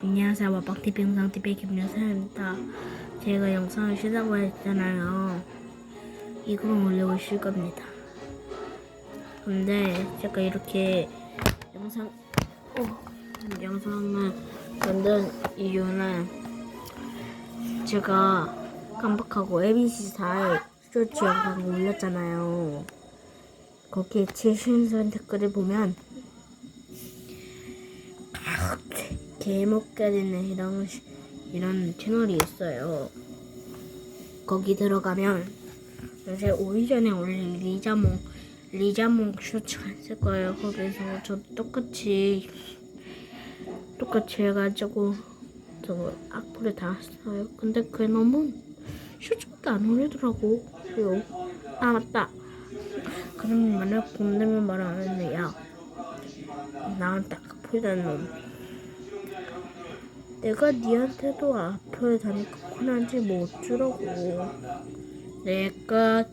안녕하세요. 와박TV 영상TV 김여사입니다. 제가 영상을 쉬다고 했잖아요. 이거만 올리고 쉴 겁니다. 근데 제가 이렇게 영상, 어, 영상을 만든 이유는 제가 깜빡하고 ABC사의 쇼츠 영상을 올렸잖아요. 거기에 제 신선 댓글을 보면 개목가리는 이런 시- 이런 채널이 있어요. 거기 들어가면 요새 오기 전에 올린 리자몽 리자몽 쇼츠가 있을 거예요. 거기서 저 똑같이 똑같이 해가지고 저 악플을 달았어요. 근데 그게 너무 쇼츠밖에 안 올리더라고. 요. 아 맞다. 그럼 만약 본다면 말안 했네. 야 나한테 악플 단 놈. 내가 니한테도 앞을 다니까 콘한지 뭐 어쩌라고. 내가